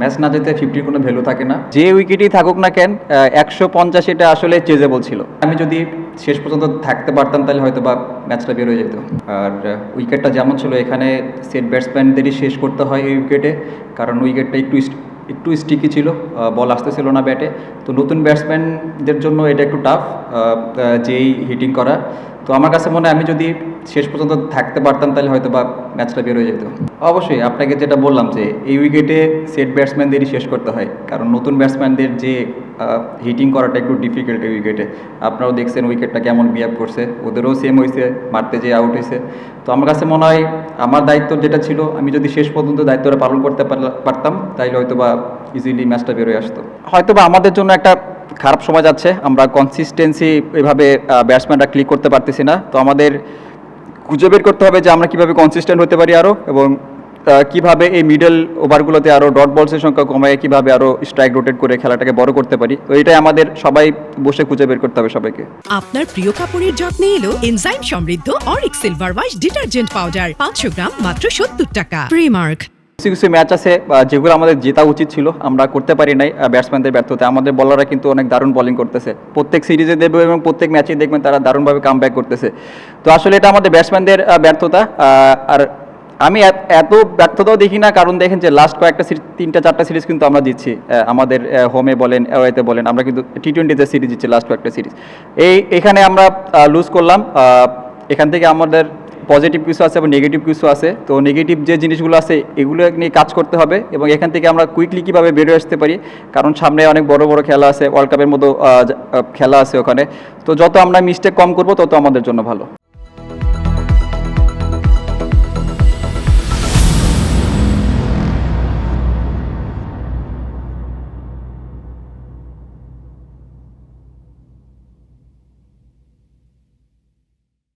Match না যেতে ফিফটির কোনো ভ্যালু থাকে না। যে উইকেটই থাকুক না কেন একশো পঞ্চাশ এটা আসলে চেজেবল ছিল। আমি যদি শেষ পর্যন্ত থাকতে পারতাম, তাহলে হয়তো বা ম্যাচটা বের হয়ে যেত। আর উইকেটটা যেমন ছিল, এখানে সেট ব্যাটসম্যানদেরই শেষ করতে হয় এই উইকেটে কারণ উইকেটটা একটু একটু স্টিকি ছিল বল আসতেছিল না ব্যাটে তো নতুন ব্যাটসম্যানদের জন্য এটা একটু টাফ যেই হিটিং করা। তো আমার কাছে মনে হয় আমি যদি শেষ পর্যন্ত থাকতে পারতাম, তাহলে হয়তো বা ম্যাচটা বের হয়ে যেত। অবশ্যই, আপনাকে যেটা বললাম যে, এই উইকেটে সেট ব্যাটসম্যানদেরই শেষ করতে হয়। কারণ নতুন ব্যাটসম্যানদের যে হিটিং করাটা একটু ডিফিকাল্ট উইকেটে আপনারাও দেখছেন উইকেটটা কেমন বিহেভ করছে। ওদেরও সেম হয়েছে মারতে যেয়ে আউট হয়েছে তো আমার কাছে মনে হয় আমার দায়িত্ব যেটা ছিল, আমি যদি শেষ পর্যন্ত দায়িত্বটা পালন করতে পারতাম, তাইলে হয়তো বা ইজিলি ম্যাচটা বেরোয় আসতো। হয়তো বা আমাদের জন্য একটা খারাপ সময় যাচ্ছে, আমরা কনসিস্টেন্সি এভাবে ব্যাটসম্যানরা ক্লিক করতে পারতেছি না। তো আমাদের খুঁজে বের করতে হবে যে আমরা কীভাবে কনসিস্টেন্ট হতে পারি আরও এবং কীভাবে এই মিডল ওভারগুলোতে আরও ডট বলসের সংখ্যা কমায় কীভাবে আরও স্ট্রাইক রোটেট করে খেলাটাকে বড় করতে পারি তো এটাই আমাদের সবাই বসে খুঁজে বের করতে হবে সবাইকে। আপনার প্রিয় কাপড়ের যত্নে এলো এনজাইম সমৃদ্ধ অরিক সিলভার ওয়াশ ডিটারজেন্ট পাউডার পাঁচশো গ্রাম মাত্র সত্তর টাকা। প্রিমার্ক কিছু কিছু ম্যাচ আছে যেগুলো আমাদের জেতা উচিত ছিল আমরা করতে পারি নাই ব্যাটসম্যানদের ব্যর্থতা আমাদের বলাররা কিন্তু অনেক দারুণ বোলিং করতেছে। প্রত্যেক সিরিজে দেবে এবং প্রত্যেক ম্যাচে দেখবেন তারা দারুণভাবে কাম করতেছে। তো আসলে এটা আমাদের ব্যাটসম্যানদের ব্যর্থতা আর আমি এত- ব্যর্থতাও দেখি না, কারণ দেখেন যে লাস্ট কয়েকটা সিরিজ তিনটা, চারটা সিরিজ কিন্তু আমরা দিচ্ছি আমাদের হোমে বলেন অ্যাওয়েতে বলেন, আমরা কিন্তু টি টোয়েন্টিতে সিরিজ দিচ্ছি লাস্ট কয়েকটা সিরিজ এই, এখানে আমরা লুজ করলাম এখান থেকে আমাদের পজিটিভ কিছু আছে এবং নেগেটিভ কিছু আছে। তো নেগেটিভ যে জিনিসগুলো আছে, এগুলো নিয়ে কাজ করতে হবে এবং এখান থেকে আমরা কুইকলি কীভাবে বেরিয়ে আসতে পারি, কারণ সামনে অনেক বড় বড় খেলা আছে ওয়ার্ল্ড কাপের মতো খেলা আছে ওখানে। তো যত আমরা মিস্টেক কম করব, তত আমাদের জন্য ভালো।